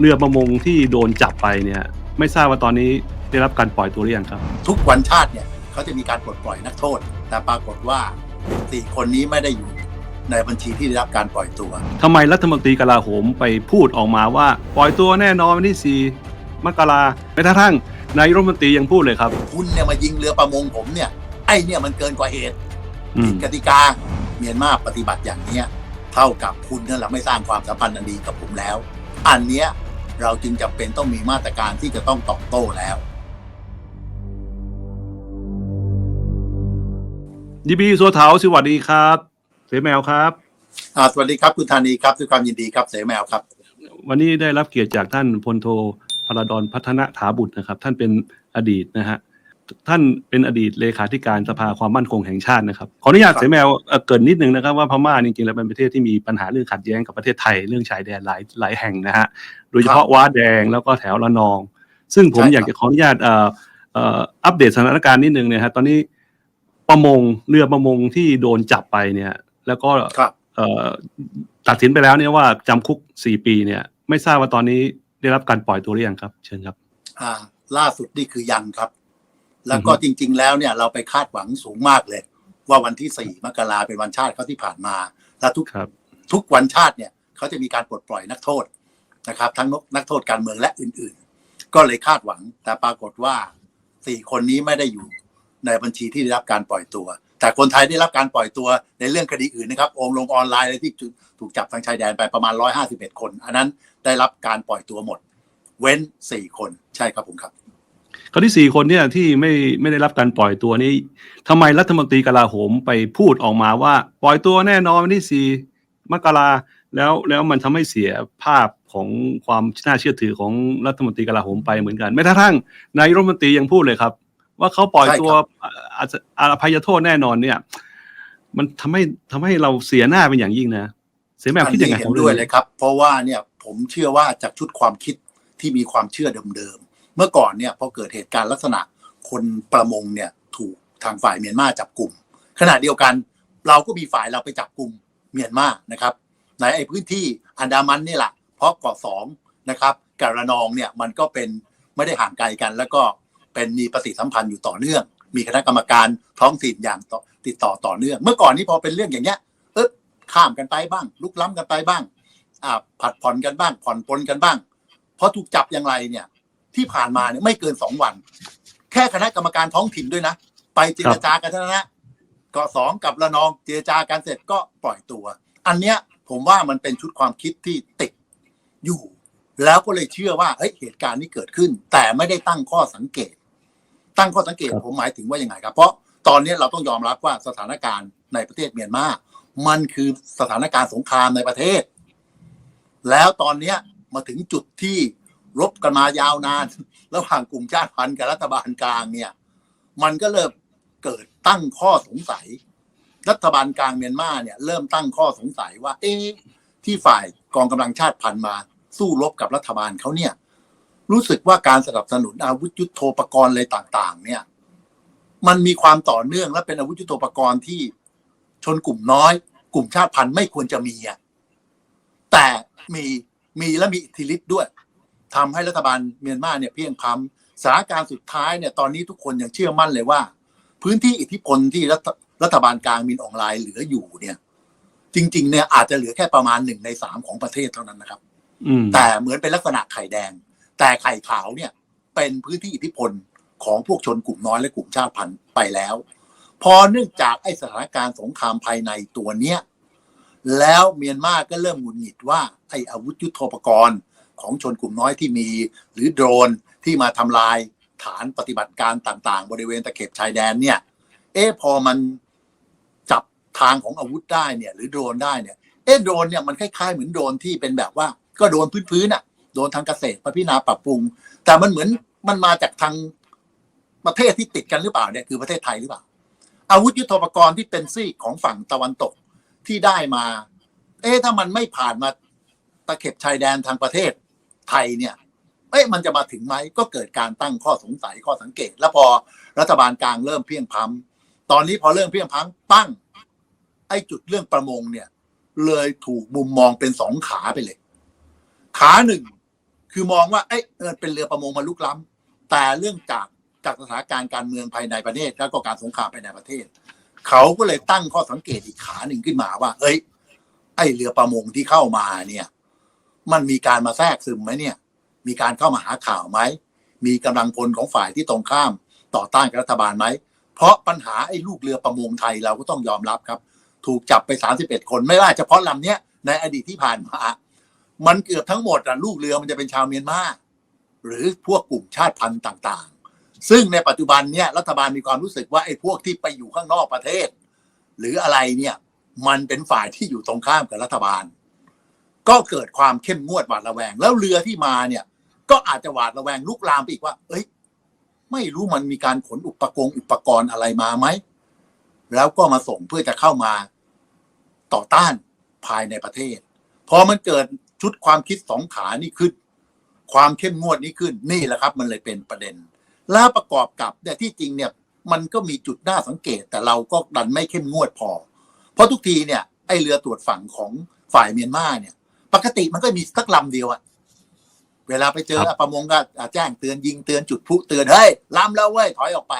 เรือประมงที่โดนจับไปเนี่ย ไม่ทราบว่าตอนนี้ได้รับการปล่อยตัวหรือยังครับ ทุกวันชาติเนี่ยเขาจะมีการปลดปล่อยนักโทษ แต่ปรากฏว่าสี่คนนี้ไม่ได้อยู่ในบัญชีที่ได้รับการปล่อยตัว ทำไมรัฐมนตรีกลาโหมไปพูดออกมาว่า ปล่อยตัวแน่นอนวันที่ 4 มกราแม้กระทั่งนายรัฐมนตรียังพูดเลยครับ คุณเนี่ยมายิงเรือประมงผมเนี่ยไอ้เนี่ยมันเกินกว่าเหตุอืผิมดกติกาเมียนมาปฏิบัติอย่างเนี้ย เท่ากับคุณนั่นแหละไม่สร้างความสัมพันธ์อันดีกับผมแล้ว อันเนี้ย เราจึงจำเป็นต้องมีมาตรการที่จะต้องตอบโต้แล้ว ดีบีสัวเถาสวัสดีครับเสแมวครับ อ่าสวัสดีครับคุณธานีครับด้วยความยินดีครับเสแมวครับ วันนี้ได้รับเกียรติจากท่านพลโทพลดอนพัฒนถาบุตรนะครับ ท่านเป็นอดีตนะฮะ ท่านเป็นอดีตเลขาธิการสภาความมั่นคงแห่งชาตินะครับขออนุญาตครับเสแมวเอ่อเกรินนิดนึงนะครับว่าพม่าจริงๆแล้วเป็นประเทศที่มีปัญหาเรื่องขัดแย้งกับประเทศไทยเรื่องชายแดนหลายหลายแห่งนะฮะโดยเฉพาะว้าแดงแล้วก็แถวละนอง ซึ่งผมอยากจะขออนุญาตเอ่อเอ่ออัปเดตสถานการณ์นิดนึงเนี่ยฮะตอนนี้ประมงเรือประมงที่โดนจับไปเนี่ย แล้วก็ ครับ เอ่อตัดสินไปแล้วเนี่ยว่าจำคุกสี่ปีเนี่ย ไม่ทราบว่าตอนนี้ได้รับการปล่อยตัวหรือยังครับ เชิญครับ อ่า ล่าสุดนี่คือยังครับ แล้วก็อือฮึจริง ๆ แล้วเนี่ยเราไปคาดหวังสูงมากเลย ว่าวันที่สี่มกราเป็นวันชาติเขาที่ผ่านมา แล้วทุกครับทุกวันชาติเนี่ยเขาจะมีการปลดปล่อยนักโทษนะครับ ทั้งนักโทษการเมืองและอื่นๆ ก็เลยคาดหวัง แต่ปรากฏว่าสี่คนนี้ไม่ได้อยู่ในบัญชีที่ได้รับการปล่อยตัว แต่คนไทยได้รับการปล่อยตัวในเรื่องคดีอื่นนะครับโองลงออนไลน์เลยที่ถูกจับทางชายแดนไปประมาณร้อยห้าสิบเอ็ดคน อันนั้นได้รับการปล่อยตัวหมด เว้นสี่คนใช่ครับผมครับ ข้อที่สี่คนเนี่ยที่ไม่ไม่ได้รับการปล่อยตัวนี้ทำไมรัฐมนตรีกลาโหมไปพูดออกมาว่า ปล่อยตัวแน่นอนวันที่สี่มกราแล้วแล้วมันทำให้เสียภาพของความน่าเชื่อถือของรัฐมนตรีกลาโหมไปเหมือนกันแม้กระทั่งนายรัฐมนตรียังพูดเลยครับ ว่าเขาปล่อยตัวอาอาอภัยโทษแน่นอนเนี่ย มันทำให้ทำให้เราเสียหน้าเป็นอย่างยิ่งนะเสียแมวคิดยังไงอันนี้ขเห็องนเรื่ด้อวยงเลนี้ยครับ เพราะว่าเนี่ยผมเชื่อว่าจากชุดความคิดที่มีความเชื่อเดิมๆ เมื่อก่อนเนี่ยพอเกิดเหตุการณ์ลักษณะคนประมงเนี่ยถูกทางฝ่ายเมียนมาจับกลุ่มขณะเดียวกันเราก็มีฝ่ายเราไปจับกลุ่มเมียนมานะครับในไอ้พื้นที่อันดามันนี่แหละเพราะเกาะสองนะครับกับระนองเนี่ยมันก็เป็นไม่ได้ห่างไกลกัน แล้วก็เป็นมีปฏิสัมพันธ์อยู่ต่อเนื่อง มีคณะกรรมการท้องถิ่นอย่างติดต่อต่อเนื่อง เมื่อก่อนนี้พอเป็นเรื่องอย่างเงี้ยเออข้ามกันไปบ้าง ลุกล้ำกันไปบ้างอ่าผัดผ่อนกันบ้าง ผ่อนปลนกันบ้างพอถูกจับอย่างไรเนี่ย ที่ผ่านมาเนี่ยไม่เกินสองวัน แค่คณะกรรมการท้องถิ่นด้วยนะ ไปเจรจากันเท่านั้นนะเกาะสองกับระนองเจรจากันเสร็จก็ปล่อยตัว อันเนี้ยผมว่ามันเป็นชุดความคิดที่ติดอยู่ แล้วก็เลยเชื่อว่าเฮ้ยเหตุการณ์นี้เกิดขึ้น แต่ไม่ได้ตั้งข้อสังเกต ตั้งข้อสังเกตครับผมหมายถึงว่ายังไงครับ เพราะตอนนี้เราต้องยอมรับว่าสถานการณ์ในประเทศเมียนมามันคือสถานการณ์สงครามในประเทศ แล้วตอนเนี้ยมาถึงจุดที่ รบกันมายาวนาน ระหว่างกลุ่มชาติพันธุ์กับรัฐบาลกลางเนี่ย มันก็เริ่มเกิดตั้งข้อสงสัย รัฐบาลกลางเมียนมาเนี่ย เริ่มตั้งข้อสงสัยว่า เอ๊ะที่ฝ่ายกองกำลังชาติพันธุ์มา สู้รบกับรัฐบาลเขาเนี่ย รู้สึกว่าการสนับสนุนอาวุธยุโทโธปกรณ์อะไรต่าง ๆ เนี่ย มันมีความต่อเนื่องและเป็นอาวุธยุโทโธปกรณ์ที่ชนกลุ่มน้อย กลุ่มชาติพันธุ์ไม่ควรจะมีอะแต่มีมีและมีอิทธิฤทธิ์ด้วย ทำให้รัฐบาลเมียนมาเนี่ยเพียงพำสถานการณ์สุดท้ายเนี่ยตอนนี้ทุกคนยังเชื่อมั่นเลยว่า พื้นที่อิทธิพลที่รัฐรัฐบาลกลางมินออนไลน์เหลืออยู่เนี่ย จริง ๆ เนี่ยอาจจะเหลือแค่ประมาณหนึ่งในสามของประเทศเท่านั้นนะครับแต่เหมือนเป็นลักษณะไข่แดง แต่ไข่ขาวเนี่ยเป็นพื้นที่อิทธิพลของพวกชนกลุ่มน้อยและกลุ่มชาติพันธุ์ไปแล้ว พอเนื่องจากไอ้สถานการณ์สงครามภายในตัวเนี้ยแล้วเมียนมาก็เริ่มหงุดหงิดว่าไอ้อาวุธยุโทโธปกรณ์ ของชนกลุ่มน้อยที่มี หรือโดรนที่มาทำลายฐานปฏิบัติการต่างๆ บริเวณตะเข็บชายแดนเนี่ย เอ๊ะพอมันจับทางของอาวุธได้เนี่ย หรือโดรนได้เนี่ย เอ๊ะโดรนเนี่ยมันคล้ายๆเหมือนโดรนที่เป็นแบบว่า ก็โดรนพื้นๆอะโดรนทางเกษตรมาพิจารณาปรับปรุง แต่มันเหมือนมันมาจากทางประเทศที่ติดกันหรือเปล่าเนี่ยคือประเทศไทยหรือเปล่า อาวุธยุทโธปกรณ์ที่เป็นซีกของฝั่งตะวันตกที่ได้มา เอ๊ะถ้ามันไม่ผ่านมาตะเข็บชายแดนทางประเทศ ไทยเนี่ยเอ๊ะมันจะมาถึงไหมก็เกิดการตั้งข้อสงสัยข้อสังเกต แล้วพอรัฐบาลกลางเริ่มเพียงพล้ำตอนนี้พอเริ่มเพียงพล้ำปั้งไอ้จุดเรื่องประมงเนี่ย เลยถูกมุมมองเป็นสองขาไปเลย ขาหนึ่งคือมองว่าเอ้ยเป็นเรือประมงมาลุกล้ำแต่เรื่องจากจากสถานการณ์การเมืองภายในประเทศ แล้วก็การสงครามภายในประเทศ เขาก็เลยตั้งข้อสังเกตอีกขาหนึ่งขึ้นมาว่า เอ้ย ไอเรือประมงที่เข้ามาเนี่ย มันมีการมาแทรกซึมไหมเนี่ย มีการเข้ามาหาข่าวไหม มีกำลังพลของฝ่ายที่ตรงข้ามต่อต้านกับรัฐบาลไหม เพราะปัญหาไอ้ลูกเรือประมงไทยเราก็ต้องยอมรับครับ ถูกจับไป 31 คนไม่ว่าเฉพาะลำเนี้ยในอดีตที่ผ่านมา มันเกือบทั้งหมดอะลูกเรือมันจะเป็นชาวเมียนมาหรือพวกกลุ่มชาติพันธุ์ต่างๆ ซึ่งในปัจจุบันเนี่ยรัฐบาลมีความรู้สึกว่าไอ้พวกที่ไปอยู่ข้างนอกประเทศ หรืออะไรเนี่ยมันเป็นฝ่ายที่อยู่ตรงข้ามกับรัฐบาล ก็เกิดความเข้มงวดหวาดระแวง แล้วเรือที่มาเนี่ย ก็อาจจะหวาดระแวงลุกลามไปอีกว่า เอ้ย ไม่รู้มันมีการขนอุปกรณ์อุปกรณ์อะไรมาไหม แล้วก็มาส่งเพื่อจะเข้ามาต่อต้านภายในประเทศ พอมันเกิดชุดความคิดสองขานี่ขึ้น ความเข้มงวดนี้ขึ้นนี่แหละครับ มันเลยเป็นประเด็น แล้วประกอบกับเนี่ยที่จริงเนี่ย มันก็มีจุดน่าสังเกต แต่เราก็ดันไม่เข้มงวดพอ เพราะทุกทีเนี่ยไอเรือตรวจฝั่งของฝ่ายเมียนมาเนี่ย ปกติมันก็มีสักลำเดียวอะเวลาไปเจอครับประมงก็แจ้งเตือนยิงเตือนจุดพลุเตือนเฮ้ยล้ำแล้วเว้ยถอยออกไป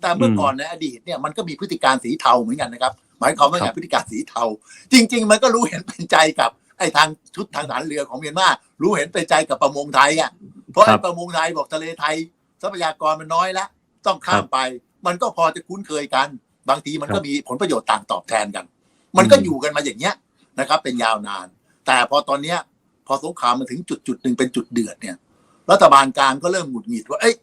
แต่เมื่อก่อนในอดีตเนี่ยมันก็มีพฤติการสีเทาเหมือนกันนะครับ หมายความว่าครัไงบพฤติการสีเทา จริง ๆ มันก็รู้เห็นเป็นใจกับไอ้ทางชุดทางฐานเรือของเมียนมารู้เห็นเป็นใจกับประมงไทยอะเพราะไอ้ประมงไทยบอกทะเลไทย ทรัพยากรมันน้อยแล้วต้องข้ามไป มันก็พอจะคุ้นเคยกัน บางทีมันก็มีผลประโยชน์ต่างตอบแทนกัน มันก็อยู่กันมาอย่างเงี้ยนะครับ เป็นยาวนาน แต่พอตอนเนี้ย พอสงครามมาถึงจุดจุดหนึ่งเป็นจุดเดือดเนี่ย รัฐบาลกลางก็เริ่มหงุดหงิดว่าเอ้ย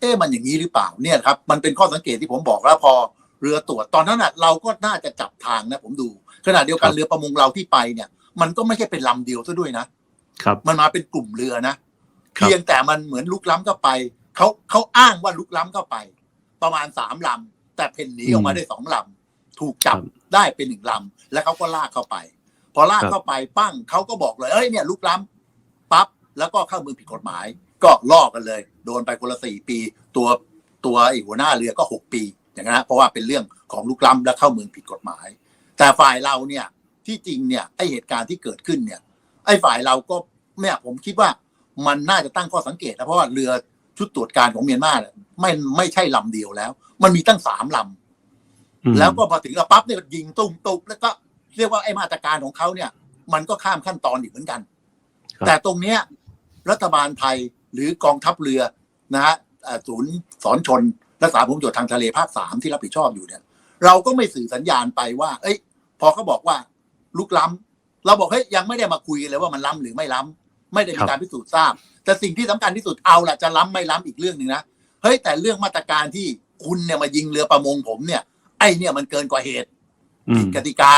เอ๊ะมันอย่างนี้หรือเปล่าเนี่ยครับ มันเป็นข้อสังเกตที่ผมบอกแล้วพอเรือตรวจตอนนั้นน่ะเราก็น่าจะจับทางนะผมดูขณะเดียวกันครับเรือประมงเราที่ไปเนี่ย มันก็ไม่ใช่เป็นลำเดียวซะด้วยนะครับ มันมาเป็นกลุ่มเรือนะครับเพียงแต่มันเหมือนลุกล้ำเข้าไปเขาเขาอ้างว่าลุกล้ำเข้าไป ประมาณสามลำแต่เพ่นหนีออกมาได้สองลำถูกจับครับได้เป็นหนึ่งลำแล้วเขาก็ลากเข้าไป พอลากครับเข้าไปปั้งเขาก็บอกเลยเอ้ยเนี่ยลุกล้ำปั๊บแล้วก็เข้าเมืองผิดกฎหมาย ก็ล่อกันเลย โดนไปคนละสี่ปี ตัวตัวไอ้หัวหน้าเรือก็หกปี อย่างนั้นนะเพราะว่าเป็นเรื่องของลุกล้ำและเข้าเมืองผิดกฎหมาย แต่ฝ่ายเราเนี่ยที่จริงเนี่ยไอเหตุการณ์ที่เกิดขึ้นเนี่ย ไอ้ฝ่ายเราก็เนี่ยผมคิดว่ามันน่าจะตั้งข้อสังเกตนะเพราะว่าเรือชุดตรวจการของเมียนมาเนี่ยไม่ไม่ใช่ลำเดียวแล้ว มันมีตั้งสามลำอืมแล้วก็พอถึงปั๊บเนี่ยยิงตุ้มตุบแล้วก็ เรียกว่าไอ้มาตรการของเขาเนี่ย มันก็ข้ามขั้นตอนอีกเหมือนกันครับแต่ตรงเนี้ยรัฐบาลไทยหรือกองทัพเรือนะฮะเอ่อศูนย์สอนชนรักษาผลประโยชน์ทางทะเลภาคสามที่รับผิดชอบอยู่เนี่ย เราก็ไม่สื่อสัญญาณไปว่า เอ้ย พอเขาบอกว่าลุกล้ำเราบอกเฮ้ยยังไม่ได้มาคุยกันเลยว่ามันล้ำหรือไม่ล้ำไม่ได้มีการพิสูจน์ทราบ แต่สิ่งที่สำคัญที่สุดเอาล่ะจะล้ำไม่ล้ำอีกเรื่องหนึ่งนะเฮ้ยแต่เรื่องมาตรการที่คุณเนี่ยมายิงเรือประมงผมเนี่ย ไอ้เนี่ยมันเกินกว่าเหตุอืผิมดกติกา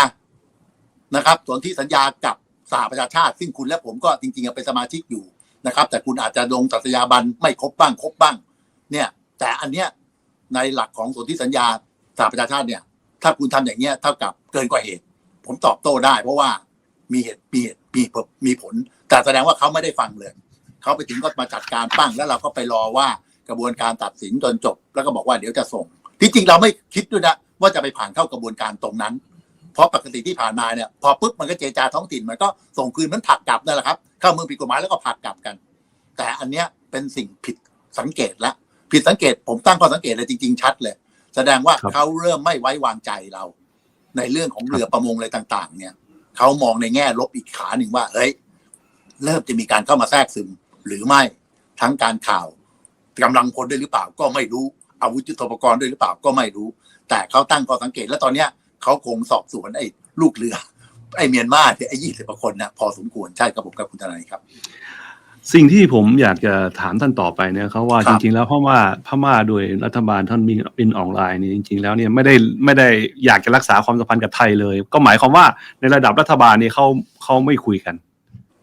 นะครับส่วนที่สัญญากับสหประชาชาติ ซึ่งคุณและผมก็จริงๆเป็นสมาชิกอยู่นะครับ แต่คุณอาจจะลงสัตยาบันไม่ครบบ้างครบบ้าง เนี่ย แต่อันเนี้ยในหลักของส่วนที่สัญญาสหประชาชาติเนี่ย ถ้าคุณทำอย่างเงี้ยเท่ากับเกินกว่าเหตุ ผมตอบโต้ได้ เพราะว่ามีเหตุมีเหตุมีผลมีผล แต่แสดงว่าเขาไม่ได้ฟังเลยเขาไปถึงก็มาจัดการปั้งแล้วเราก็ไปรอว่ากระบวนการตัดสินจนจบ แล้วก็บอกว่าเดี๋ยวจะส่งที่จริงเราไม่คิดด้วยนะว่าจะไปผ่านเข้ากระบวนการตรงนั้น เพราะปกติที่ผ่านมาเนี่ยพอปุ๊บมันก็เจรจาท้องถิ่นมันก็ส่งคืนมันผลักกลับนั่นแหละครับ เข้าเมืองผิดกฎหมายแล้วก็ผลักกลับกัน แต่อันเนี้ยเป็นสิ่งผิดสังเกตละผิดสังเกตผมตั้งข้อสังเกตเลยจริง ๆ ชัดเลย แสดงว่าครับเขาเริ่มไม่ไว้วางใจเรา ในเรื่องของเรือประมงอะไรต่าง ๆ เนี่ยเขามองในแง่ลบอีกขาหนึ่งว่าเอ้ยเริ่มจะมีการเข้ามาแทรกซึมหรือไม่ทั้งการข่าวกำลังพลด้วยหรือเปล่าก็ไม่รู้อาวุธยุทโธปกรณ์ด้วยหรือเปล่าก็ไม่รู้ แต่เขาตั้งข้อสังเกตแล้วตอนเนี้ย เขาคงสอบสวนไอ้ลูกเรือ ไอ้เมียนมาเนี่ยไอ้ยี่สิบกว่าคนนะพอสมควรใช่ครับผมครับคุณทนายครับ สิ่งที่ผมอยากจะถามท่านต่อไปเนี่ยเขาว่าครัจบริงๆ แล้วพม่าพม่าโดยรัฐบาลท่านมินบินออนไลน์นี่จริง ๆ แล้วเนี่ยไม่ได้ไม่ได้อยากจะรักษาความสัมพันธ์กับไทยเลย ก็หมายความว่าในระดับรัฐบาลเนี่ยเขาเขาไม่คุยกัน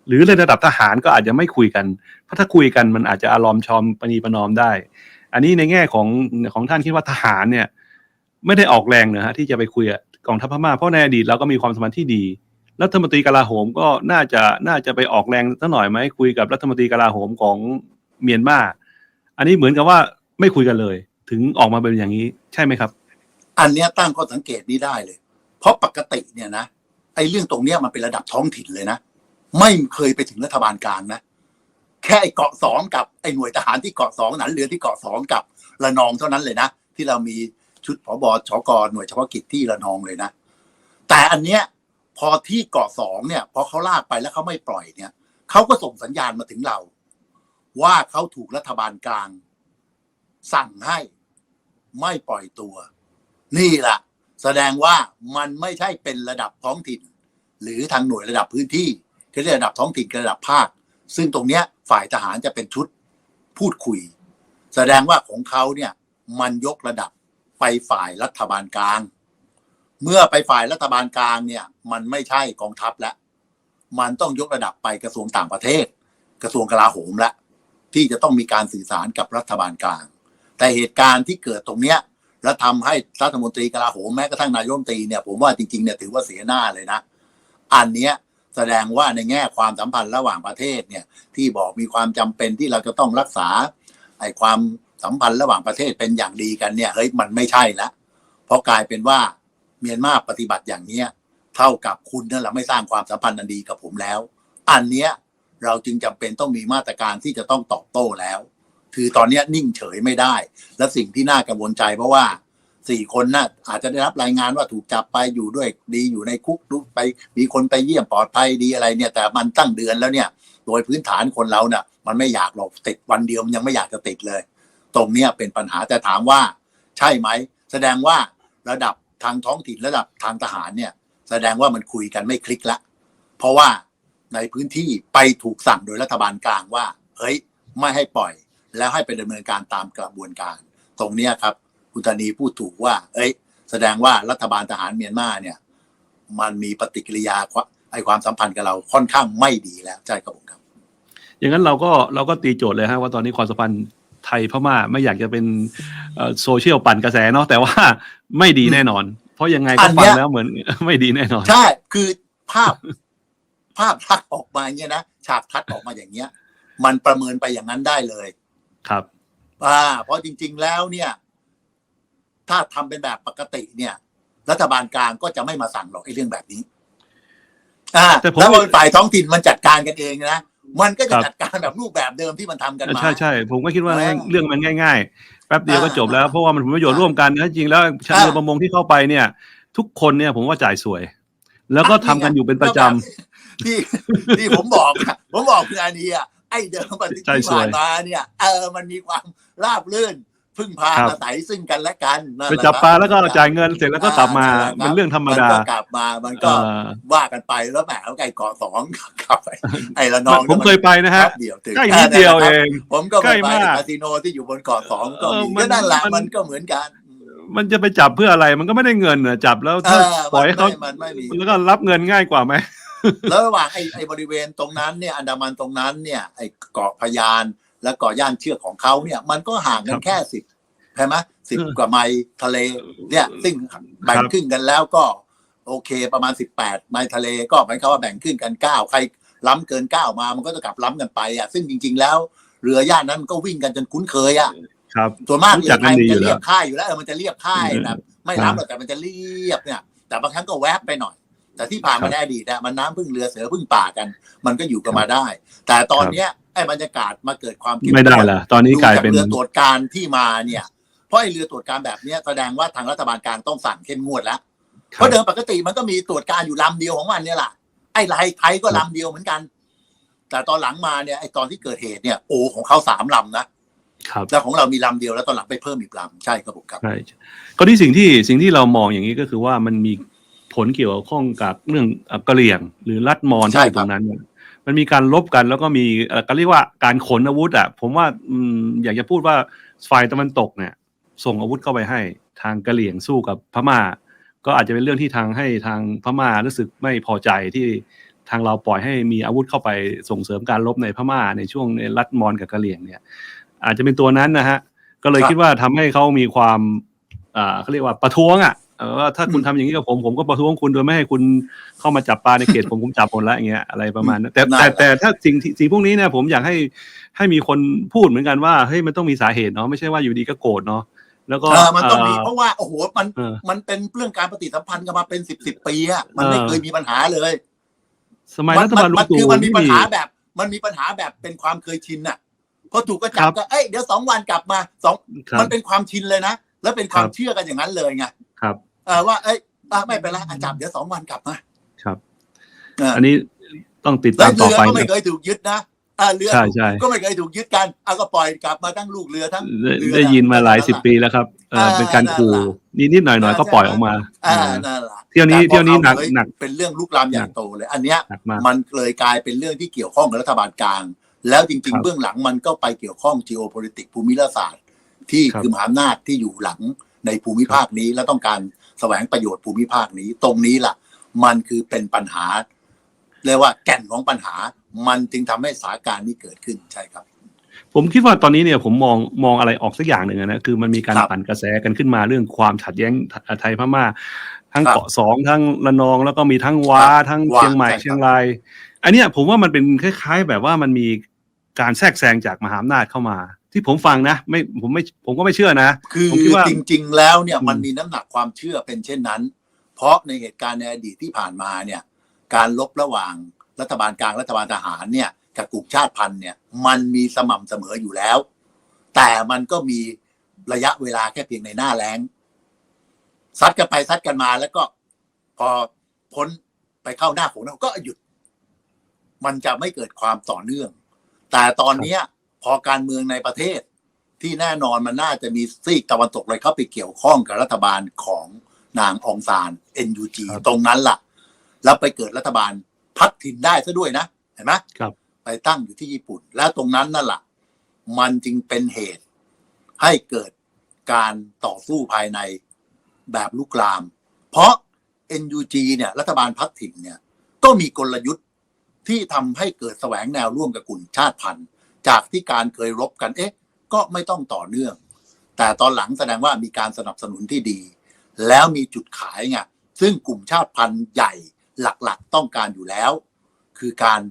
หรือในระดับทหารก็อาจจะไม่คุยกัน เพราะถ้าคุยกันมันอาจจะอารมณ์ชอมปณีประนอมได้ อันนี้ในแง่ของของท่านคิดว่าทหารเนี่ย ไม่ได้ออกแรงนะฮะที่จะไปคุยกับกองทัพพม่าเพราะในอดีตเราก็มีความสัมพันธ์ที่ดี รัฐมนตรีกลาโหมก็น่าจะน่าจะไปออกแรงสักหน่อยไหมคุยกับรัฐมนตรีกลาโหมของเมียนมาอันนี้เหมือนกับว่าไม่คุยกันเลย ถึงออกมาเป็นอย่างนี้ใช่ไหมครับ อันเนี้ยตั้งข้อสังเกตนี้ได้เลย เพราะปกติเนี่ยนะไอ้เรื่องตรงเนี้ยมันเป็นระดับท้องถิ่นเลยนะไม่เคยไปถึงรัฐบาลกลางนะแค่ไอ้เกาะสองกับไอ้หน่วยทหารที่เกาะสองหนันเรือที่เกาะสองกับระนองเท่านั้นเลยนะที่เรามี ชุดผบชกหน่วยเฉพาะกิจที่ระนองเลยนะ แต่อันเนี้ยพอที่เกาะสองเนี่ย พอเขาลากไปแล้วเขาไม่ปล่อยเนี่ยเขาก็ส่งสัญญาณมาถึงเรา ว่าเขาถูกรัฐบาลกลาง สั่งให้ไม่ปล่อยตัว นี่แหละแสดงว่ามันไม่ใช่เป็นระดับท้องถิ่น หรือทางหน่วยระดับพื้นที่คือเรียกระดับท้องถิ่นกับระดับภาค ซึ่งตรงเนี้ยฝ่ายทหารจะเป็นชุดพูดคุย แสดงว่าของเขาเนี่ยมันยกระดับ ไปฝ่ายรัฐบาลกลาง เมื่อไปฝ่ายรัฐบาลกลางเนี่ย มันไม่ใช่กองทัพแล้วมันต้องยกระดับไปกระทรวงต่างประเทศ กระทรวงกลาโหมแล้วที่จะต้องมีการสื่อสารกับรัฐบาลกลาง แต่เหตุการณ์ที่เกิดตรงเนี้ยแล้วทำให้รัฐมนตรีกลาโหมแม้กระทั่งนายมตรีเนี่ยผมว่าจริงๆเนี่ยถือว่าเสียหน้าเลยนะอันเนี้ยแสดงว่าในแง่ความสัมพันธ์ระหว่างประเทศเนี่ยที่บอกมีความจำเป็นที่เราจะต้องรักษาไอ้ความ สัมพันธ์ระหว่างประเทศเป็นอย่างดีกันเนี่ยเฮ้ยมันไม่ใช่ล้วเพราะกลายเป็นว่าเมียนมาปฏิบัติอย่างเนี้ยเท่ากับคุณนั่นแหละไม่สร้างความสัมพันธ์อันดีกับผมแล้ว อันเนี้ยเราจึงจำเป็นต้องมีมาตรการที่จะต้องตอบโต้แล้ว คือตอนนี้นิ่งเฉยไม่ได้ และสิ่งที่น่ากังวลใจเพราะว่าสี่คนน่ะอาจจะได้รับรายงานว่าถูกจับไปอยู่ด้วยดีอยู่ในคุกดูไป มีคนไปเยี่ยมปลอดภัยดีอะไรเนี่ย แต่มันตั้งเดือนแล้วเนี่ย โดยพื้นฐานคนเราเนี่ยมันไม่อยากหรอกติดวันเดียวมันยังไม่อยากจะติดเลย ตรงเนี้ยเป็นปัญหาแต่ถามว่าใช่ไหม แสดงว่าระดับทางท้องถิ่นระดับทางทหารเนี่ย แสดงว่ามันคุยกันไม่คลิกละ เพราะว่าในพื้นที่ไปถูกสั่งโดยรัฐบาลกลางว่า เฮ้ย ไม่ให้ปล่อย แล้วให้ไปดำเนินการตามกระบวนการ ตรงเนี้ยครับคุณธนีพูดถูกว่า เอ้ย แสดงว่ารัฐบาลทหารเมียนมาเนี่ย มันมีปฏิกิริยาไอความสัมพันธ์กับเราค่อนข้างไม่ดีแล้วใช่ครับผมครับ อย่างนั้นเราก็เราก็ตีโจทย์เลยฮะว่าตอนนี้ความสัมพันธ์ ไทยพม่าไม่อยากจะเป็นโซเชียลปั่นกระแสเนาะแต่ว่าไม่ดีแน่นอน เพราะยังไงอัก็นเนี้ฟังยแล้วเหมือนไม่ดีแน่นอน ใช่คือภาพภาพทัดออกมาอย่างเงี้ยนะฉากทัดออกมาอย่างเงี้ย มันประเมินไปอย่างนั้นได้เลยครับอ่าเพราะจริง ๆแล้วเนี่ย ถ้าทำเป็นแบบปกติเนี่ย รัฐบาลกลางก็จะไม่มาสั่งหรอกไอ้เรื่องแบบนี้ อ่าแต่ผมแล้วพอฝ่ายท้องถิ่นมันจัดการกันเองนะ มันก็จะครับจัดการแบบรูปแบบเดิมที่มันทำกันมา ใช่ใช่ผมก็คิดว่าอ่าเรื่องมันง่าย ๆ แป๊บเดียวก็อ่าจบแล้วเพราะว่ามันผลประโยชน์ร่วมกันนะจริงแล้วชาวเรือประมงที่เข้าไปเนี่ย ทุกคนเนี่ยผมว่าจ่ายสวย แล้วก็ทำกันอยู่เป็นประจำที่ที่ผมบอกอะผมบอกคืออันนี้อะไอ้เดิมปฏิใช่ที่สวยผ่านมาเนี่ยเออมันมีความราบรื่น พึ่งพาครับ อาศัยซึ่งกันและกันนั่นไปแหละจับครับปลาแล้วก็จ่ายเงินเสร็จแล้วก็กลับมาอ่าเป็นเรื่องธรรมดา นก็กลับมามันก็เอ่อ ว่ากันไปแล้วแหมไก่เกาะสองกับไอ้ไอ้ละนองผมเคยไปนะฮะแป๊บเดียวถึงใกล้นิดเดียวเอง ผมก็ใกล้ไปมากคาสิโนที่อยู่บนเกาะสองก็เออมีมันก็นั่นแหละมัน มันก็เหมือนกันมันจะไปจับเพื่ออะไรมันก็ไม่ได้เงินนะจับแล้วเอถ้าอปล่อยให้เขามันไม่มี แล้วก็รับเงินง่ายกว่าไหม แล้วระหว่างไอ้ไอ้บริเวณตรงนั้นเนี่ยอันดามันตรงนั้นเนี่ยไอ้เกาะพะยาน และเกาะย่านเชือกของเขาเนี่ย มันก็ห่างกัครันบแค่สิบใช่ไหมสิบเออกว่าไมล์ทะเล เนี่ยซึ่งแบ่งครับครึ่งกันแล้วก็ โอเค ประมาณสิบแปดไมล์ทะเล ก็หมายความว่าแบ่งครึ่งกันเก้าใครล้ำเกินเก้ามามันก็จะกลับล้ำกันไปอะซึ่งจริง ๆ แล้วเรือย่านนั้นมันก็วิ่งกันจนคุ้นเคยอะครับส่วนมากรู้เรืจัอกไทยกันมันดีอยู่จะเรียบแล้วค่ายอยู่แล้วเออมันจะเรียบค่ายอืมแบบไม่ครัล้ำบหรอกแต่มันจะเรียบเนี่ย แต่บางครั้งก็แวบไปหน่อย แต่ที่ผ่านครัมาบในอดีตอะมันน้ำพึ่งเรือเสือพึ่งป่ากัน มันก็อยู่กันมาได้ แต่ตอนเนี้ย ไอ้บรรยากาศมาเกิดความเข้ไม่ได้ข้นละตอนนี้ดูกลายจากเป็นเรือตรวจการที่มาเนี่ยเพราะไอ้เรือตรวจการแบบเนี้ยแสดงว่าทางรัฐบาลกลางต้องสั่งเข้มงวดแล้วคเพรับราะเดิมปกติมันก็มีตรวจการอยู่ลำเดียวของมันเนี่ยแหละไอ้ลายไทยก็ลำเดียวเหมือนกัน แต่ตอนหลังมาเนี่ยไอ้ตอนที่เกิดเหตุเนี่ยโอ้ของเขาสามลำนะครับแล้วของเรามีลำเดียวแล้วตอนหลังไปเพิ่มอีกลำใช่ครับผมครับใช่ก็ที่สิ่งที่สิ่งที่เรามองอย่างนี้ก็คือว่ามันมีผลเกี่ยวข้องกับเรื่องเอ่อกะเหรี่ยง หรือรัฐมอญใช่ที่อยู่คตรับรงนั้นเนี่ย มันมีการลบกันแล้วก็มีก็เรียกว่าการขนอาวุธอะผมว่าอยากจะพูดว่าฝ่ายตะวันตกเนี่ย ส่งอาวุธเข้าไปให้ทางกะเหรี่ยงสู้กับพม่า ก็อาจจะเป็นเรื่องที่ทางให้ทางพม่ารู้สึกไม่พอใจที่ทางเราปล่อยให้มีอาวุธเข้าไปส่งเสริมการรบในพม่าในช่วงในรัฐมอญกับกะเหรี่ยงเนี่ย อาจจะเป็นตัวนั้นนะฮะก็เลยคิดว่าทำให้เขามีความอ่าเขาเรียกว่าประท้วงอะ ว่าถ้าคุณอืมทำอย่างนี้กับผมผมก็ประท้วงคุณโดยไม่ให้คุณเข้ามาจับปลาในเขตผมผมจับหมดแล้วอย่างเงี้ยอะไรประมาณนั้นแต่นั่นแต่แหละแต่ถ้าสิ่งที่สิ่งพวกนี้เนี่ยผมอยากให้ให้มีคนพูดเหมือนกันว่าเฮ้ยมันต้องมีสาเหตุเนาะไม่ใช่ว่าอยู่ดีก็โกรธเนาะแล้วก็เออมันต้องมีเเพราะว่าโอ้โหมันเออมันเป็นเรื่องการปฏิสัมพันธ์กันมาเป็นสิบสิบปีอะมันไม่เออเคยมีปัญหาเลย สมัยมัรัฐบาลลุมังตู่คือมันมีปัญหาที่แบบ มันมีปัญหาแบบเป็นความเคยชินน่ะพอถูกก็จัครับบก็เอ้ยเดี๋ยวสองวันกลับมาสองครับมันเป็นความชินเลยนะแล้วเป็นความครับเชื่อกันอย่างนั้นเลยไง ครับเออว่าเอ้ยอะไม่เป็นไรอะจับเดี๋ยวสองวันกลับมาครับเอออันนี้ต้องติดแล้ตาวมต่อเรือไปก็ไม่นะเคยถูกยึดนะอ่าเรือใช่ใช่ก็ไม่เคยถูกยึดกันเอาก็ปล่อยกลับมาทั้งลูกเรือทั้งได้เรือได้ยินมาหลายนั่นแหละสิบปีแล้วครับเอออ่าเป็นการขู่นั่นแหละนิดนิดๆหน่อยหน่อยๆก็ใช่ปล่อยออกมาอ่าเออนั่นแหละเที่ยวนี้แต่พอเที่ยวนี้หนักอาลหนักเป็นเรื่องลุกลามใหญ่โตเลย อันเนี้ยหนักมากมันเลยกลายเป็นเรื่องที่เกี่ยวข้องกับรัฐบาลกลาง แล้วจริงครัๆบเบื้องหลังมันก็ไปเกี่ยวข้อง geopolitics ภูมิรัฐศาสตร์ ที่ครับคือมหาอำนาจที่อยู่หลัง ในภูมิภาคนี้และต้องการแสวงประโยชน์ภูมิภาคนี้ ตรงนี้ล่ะ มันคือเป็นปัญหาเรียกว่าแก่นของปัญหา มันจึงทำให้สถานการณ์นี้เกิดขึ้นใช่ครับ ผมคิดว่าตอนนี้เนี่ยผมมองมองอะไรออกสักอย่างหนึ่งอะนะคือมันมีการครับปั่นกระแสกันขึ้นมาเรื่องความขัดแย้งไทยพม่า ทั้งครับเกาะสองทั้งระนองแล้วก็มีทั้งว้าครับทั้งว้าเชียงใหม่ใช่ครับเชียงรายอันเนี้ยผมว่ามันเป็นคล้าย ๆ แบบว่ามันมี การแทรกแซงจากมหาอำนาจเข้ามา ที่ผมฟังนะ ไม่ผมไม่ผมก็ไม่เชื่อนะ คือผมคิดว่าจริง ๆ แล้วเนี่ยอืมมันมีน้ำหนักความเชื่อเป็นเช่นนั้น เพราะในเหตุการณ์ในอดีตที่ผ่านมาเนี่ย การลบระหว่างรัฐบาลกลางรัฐบาลทหารเนี่ยกับกลุ่มชาติพันธุ์เนี่ยมันมีสม่ำเสมออยู่แล้ว แต่มันก็มีระยะเวลาแค่เพียงในหน้าแล้งซัดกันไปซัดกันมาแล้วก็พอพ้นไปเข้าหน้าฝนก็หยุด มันจะไม่เกิดความต่อเนื่อง แต่ตอนเนี้ยพอการเมืองในประเทศ ที่แน่นอนมันน่าจะมีซีกตะวันตกเลยเข้าไปเกี่ยวข้องกับรัฐบาลของนางองซาน NUG ครับตรงนั้นล่ะ แล้วไปเกิดรัฐบาลพัดถิ่นได้ซะด้วยนะ เห็นไหมครับ ไปตั้งอยู่ที่ญี่ปุ่น แล้วตรงนั้นนั่นแหละมันจึงเป็นเหตุ ให้เกิดการต่อสู้ภายในแบบลุกลาม เพราะ NUG เนี่ย รัฐบาลพัดถิ่นเนี่ย ก็มีกลยุทธ์ ที่ทำให้เกิดแสวงแนวร่วมกับกลุ่มชาติพันธุ์ จากที่การเคยรบกันเอ๊ะ ก็ไม่ต้องต่อเนื่อง แต่ตอนหลังแสดงว่ามีการสนับสนุนที่ดี แล้วมีจุดขายไงซึ่งกลุ่มชาติพันธุ์ใหญ่หลักๆ ต้องการอยู่แล้ว คือการ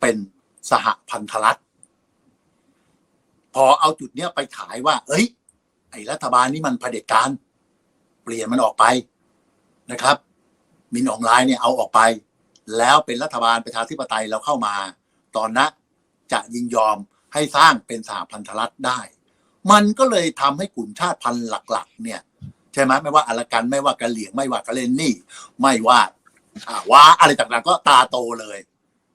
เป็นสหพันธรัฐพอเอาจุดเนี้ยไปขายว่า เอ้ย ไอ้รัฐบาลนี่มันเผด็จการ เปลี่ยนมันออกไปนะครับ มินออนไลน์เนี่ยเอาออกไป แล้วเป็นรัฐบาลประชาธิปไตยเราเข้ามา ตอนนั้นจะยินยอมให้สร้างเป็นสหพันธรัฐได้ มันก็เลยทำให้กลุ่มชาติพันธุ์หลัก ๆ เนี่ยใช่ไหมไม่ว่าอลกันไม่ว่ากะเหลี่ยงไม่ว่ากะเลนนี่ ไม่ว่าว่าอะไรต่างๆ ก็ตาโตเลย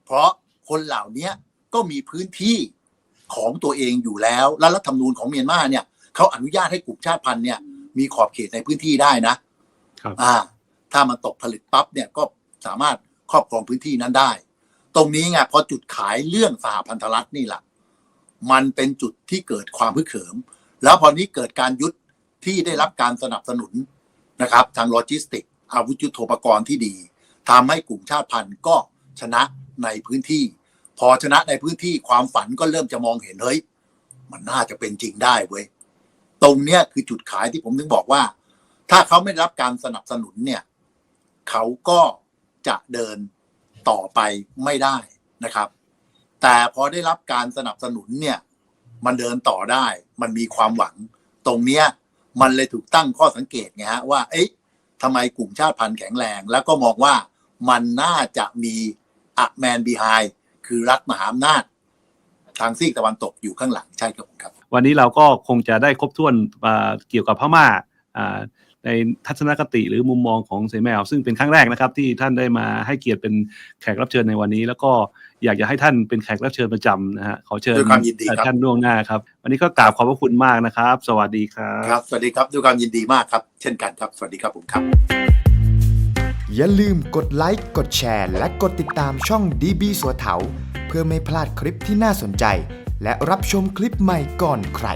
เพราะคนเหล่านี้ก็มีพื้นที่ของตัวเองอยู่แล้วและรัฐธรรมนูญของเมียนมาเนี่ยเขาอนุญาตให้กลุ่มชาติพันธุ์เนี่ย มีขอบเขตในพื้นที่ได้นะครับอ่า ถ้ามันตกผลึกปั๊บเนี่ยก็สามารถ ครอบครองพื้นที่นั้นได้ ตรงนี้ไงพอจุดขายเรื่องสหพันธรัฐนี่แหละมันเป็นจุดที่เกิดความพึกเขิม แล้วพอนี้เกิดการยุทธที่ได้รับการสนับสนุนนะครับ ทางโลจิสติก อาวุธยุทโธปกรณ์ที่ดีทำให้กลุ่มชาติพันธุ์ก็ชนะในพื้นที่ พอชนะในพื้นที่ความฝันก็เริ่มจะมองเห็นเฮ้ยมันน่าจะเป็นจริงได้เว้ยตรงเนี้ยคือจุดขายที่ผมถึงบอกว่า ถ้าเขาไม่รับการสนับสนุนเนี่ย เขาก็ จะเดินต่อไปไม่ได้นะครับ แต่พอได้รับการสนับสนุนเนี่ยมันเดินต่อได้ มันมีความหวัง ตรงเนี้ยมันเลยถูกตั้งข้อสังเกตไงฮะว่า เอ๊ะทำไมกลุ่มชาติพันธุ์แข็งแรง แล้วก็มองว่ามันน่าจะมีอะแมนบีไฮคือรัฐมหาอำนาจ ทางซีกตะวันตกอยู่ข้างหลังใช่ครับผมครับ วันนี้เราก็คงจะได้ครบถ้วนเกี่ยวกับพม่าอ่า ในทัศนคติหรือมุมมองของเสแมว ซึ่งเป็นครั้งแรกนะครับที่ท่านได้มาให้เกียรติเป็นแขกรับเชิญในวันนี้ แล้วก็อยากจะให้ท่านเป็นแขกรับเชิญประจำนะฮะขอเชิญด้วยความยินดีครับ ท่านล่วงหน้าครับ วันนี้ก็กราบขอบพระคุณมากนะครับ สวัสดีครับ ครับ สวัสดีครับด้วยความยินดีมากครับ เช่นกันครับ สวัสดีครับผมครับ อย่าลืมกดไลค์กดแชร์ และกดติดตามช่อง DB สัวเถาเพื่อไม่พลาดคลิปที่น่าสนใจ และรับชมคลิปใหม่ก่อนใคร